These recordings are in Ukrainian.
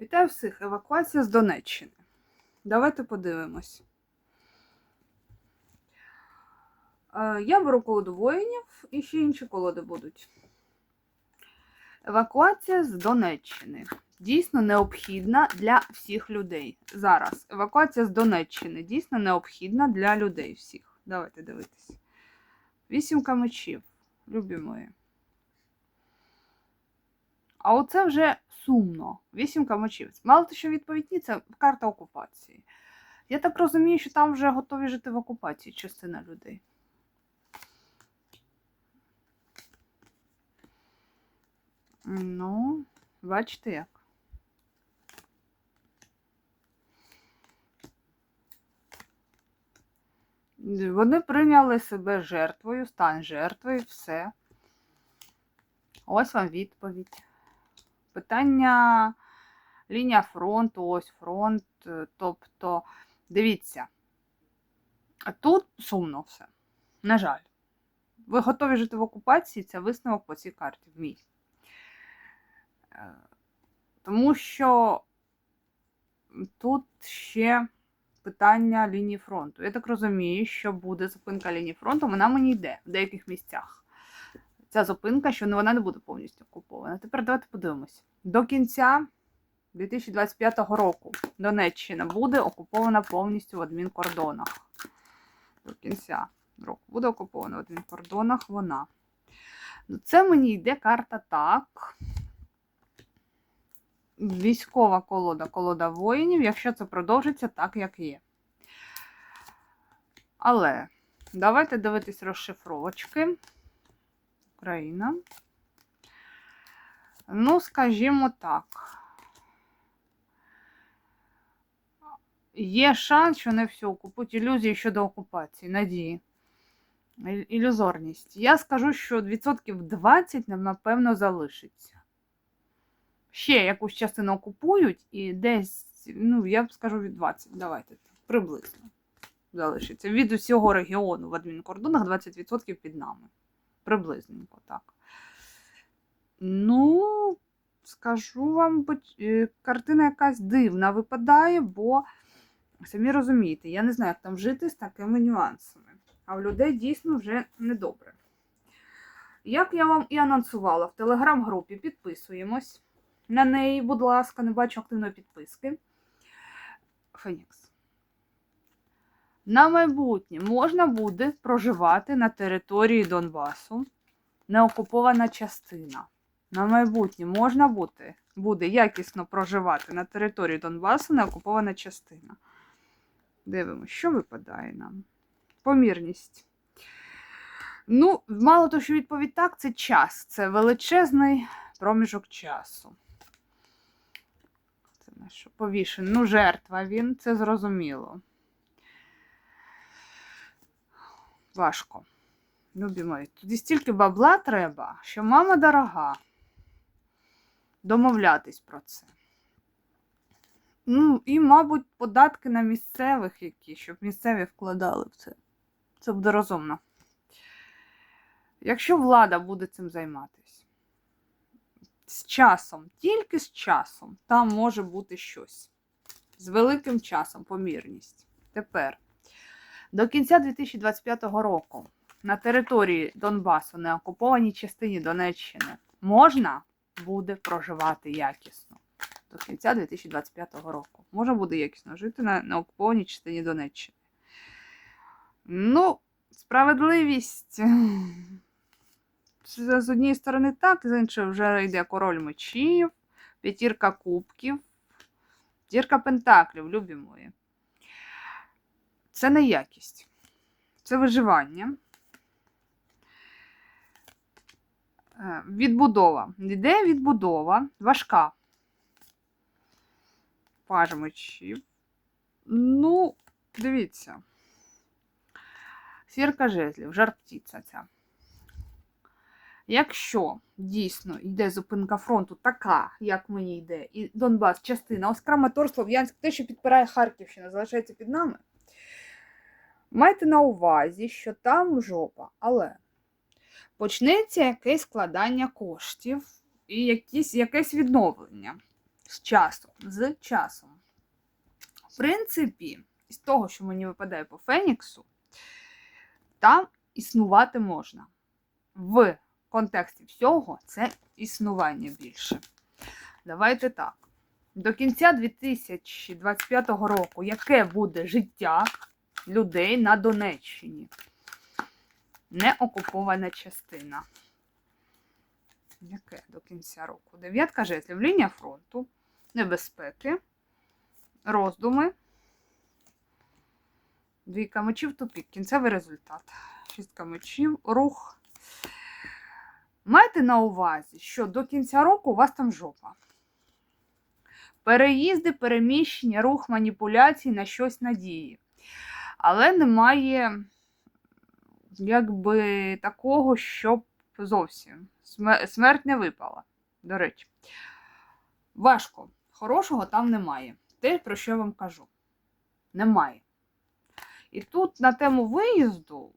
Вітаю всіх! Евакуація з Донеччини. Давайте подивимось. Е, Я беру колоду воїнів і ще інші колоди будуть. Евакуація з Донеччини. Дійсно необхідна для всіх людей. Зараз. Евакуація з Донеччини дійсно необхідна для людей всіх. Давайте дивитись. Вісімка мечів. Любі мої. А оце вже сумно. Вісімка мечів. Мало те, що відповідні, це карта окупації. Я так розумію, що там вже готові жити в окупації частина людей. Ну, бачите як. Вони прийняли себе жертвою, стан жертвою, все. Ось вам відповідь. Питання лінія фронту, ось фронт. е, Тобто, дивіться, тут сумно все. На жаль. Ви готові жити в окупації, це висновок по цій карті в мій. Е, Тому що тут ще питання лінії фронту. Я так розумію, що буде зупинка лінії фронту, вона мені йде в деяких місцях. Ця зупинка, що вона не буде повністю окупована. Тепер давайте подивимось. До кінця 2025 року Донеччина буде окупована повністю в адмінкордонах. До кінця року буде окупована в адмінкордонах вона. Ну, Це мені йде карта так. Військова колода, колода воїнів, якщо це продовжиться так, як є. Але давайте дивитись розшифровочки. Україна. Ну, скажімо так. Є шанс, що не все окупують ілюзії щодо окупації, надії. Ілюзорність. Я скажу, що відсотків 20 нам, напевно, залишиться. Ще якусь частину окупують, і десь, ну, я скажу від 20, давайте приблизно залишиться. Від усього регіону в адмінкордонах 20% під нами. Приблизненько так. Ну, скажу вам, е, картина якась дивна випадає, бо самі розумієте, я не знаю, як там жити з такими нюансами. А в людей дійсно вже недобре. Як я вам і анонсувала в телеграм-групі, підписуємось на неї, будь ласка, не бачу активної підписки. Фенікс. На майбутнє можна буде проживати на території Донбасу неокупована частина. На майбутнє можна бути, буде якісно проживати на території Донбасу неокупована частина. Дивимося, що випадає нам. Помірність. Ну, мало того, що відповідь так, це час. Це величезний проміжок часу. Це на що? Повішений. Ну, жертва він, це зрозуміло. Важко. Любі мої, тоді стільки бабла треба, що мама дорога. Домовлятись про це. Ну, і, мабуть, податки на місцевих які, щоб місцеві вкладали в це. Це буде розумно. Якщо влада буде цим займатися, з часом, тільки з часом, там може бути щось. З великим часом, помірність. Тепер, до кінця 2025 року на території Донбасу, на окупованій частині Донеччини, можна буде проживати якісно. До кінця 2025 року. Можна буде якісно жити на, на окупованій частині Донеччини. Ну, справедливість. Це з однієї сторони так, з іншої вже йде король мечів, п'ятірка кубків, п'ятірка пентаклів, любі мої. Це не якість. Це виживання. Е, Відбудова. Йде відбудова, важка. Паж мечів. Ну, дивіться. Сірка жезлів, жар-птиця ця. Якщо дійсно йде зупинка фронту така, як мені йде, і Донбас, частина, ось Краматор, Слов'янськ, те, що підпирає Харківщина, залишається під нами. Майте на увазі, що там жопа, але почнеться якесь складання коштів і якісь, якесь відновлення. З часом. З часом. В принципі, з того, що мені випадає по Феніксу, там існувати можна. В контексті всього це існування більше. Давайте так. До кінця 2025 року, яке буде життя людей на Донеччині? Не окупована частина. Яке до кінця року? Дев'ятка жезлів, лінія фронту, небезпеки, роздуми. Двійка мечів, тупік, кінцевий результат. Шістка мечів, рух. Майте на увазі, що до кінця року у вас там жопа. Переїзди, переміщення, рух, маніпуляції на щось надії. Але немає якби такого, щоб зовсім смерть не випала. До речі, важко. Хорошого там немає. Те, про що я вам кажу. Немає. І тут на тему виїзду,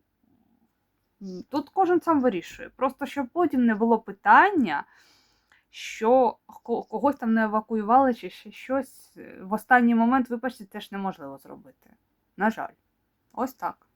тут кожен сам вирішує. Просто щоб потім не було питання, що когось там не евакуювали чи ще щось. В останній момент, вибачте, теж неможливо зробити. На жаль. Ось так.